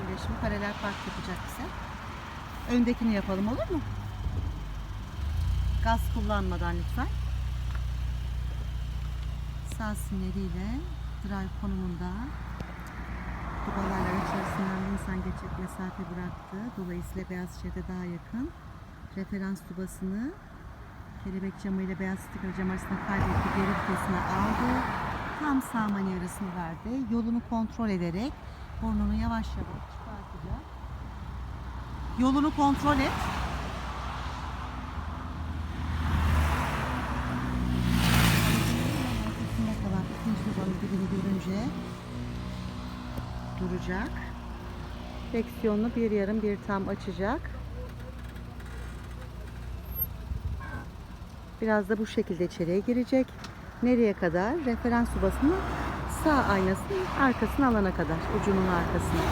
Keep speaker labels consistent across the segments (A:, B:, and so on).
A: Şöyle şimdi paralel park yapacak bize. Öndekini yapalım olur mu? Gaz kullanmadan lütfen. Sağ sinyaliyle drive konumunda dubalarla içerisinden insan geçecek mesafe bıraktı. Dolayısıyla beyaz şeride daha yakın. Referans tubasını kelebek camıyla beyaz sticker cam arasında kaybetti. Geri vitesine aldı. Tam sağ manevrasını verdi. Yolunu kontrol ederek burnunu yavaş yavaş çıkartacak. Yolunu kontrol et. Kalan ikinci dubanın dibini görünce duracak. Direksiyonunu bir yarım bir tam açacak. Biraz da bu şekilde içeriye girecek. Nereye kadar? Referans subasının sağ aynasının arkasını alana kadar. Ucunun arkasına.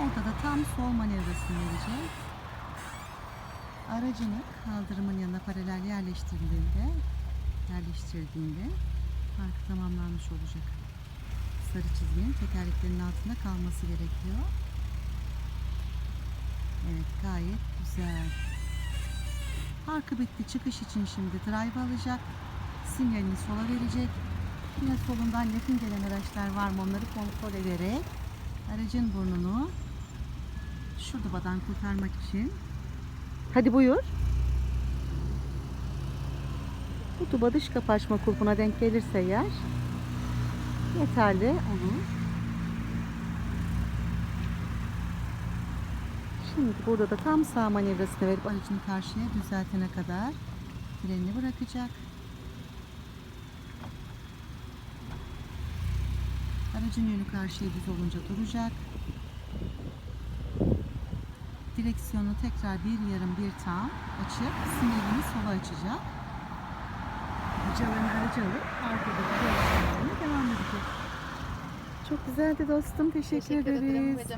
A: Orada da tam sol manevrasını verecek. Aracını kaldırımın yanına paralel yerleştirdiğinde yerleştirdiğinde park tamamlanmış olacak. Sarı çizginin tekerleklerin altında kalması gerekiyor. Evet gayet güzel. Parkı bitti. Çıkış için şimdi drive alacak. Sinyalini sola verecek. Yine solundan yakın gelen araçlar var mı onları kontrol ederek aracın burnunu şu dubadan kurtarmak için Hadi buyur. Bu duba dış kapı açma kulpuna denk gelirse yer yeterli olur. Şimdi burada da tam sağ manevrasını verip aracını karşıya düzeltene kadar frenini bırakacak. Aracın yönü karşıya düz olunca duracak. Direksiyonu tekrar bir yarım bir tam açıp sinyalini sola açacak. Hocalarını aracı alıp arkada direksiyonuna devam edecek. Çok güzeldi dostum. Teşekkür,
B: Teşekkür ederim
A: ederiz.
B: hocam.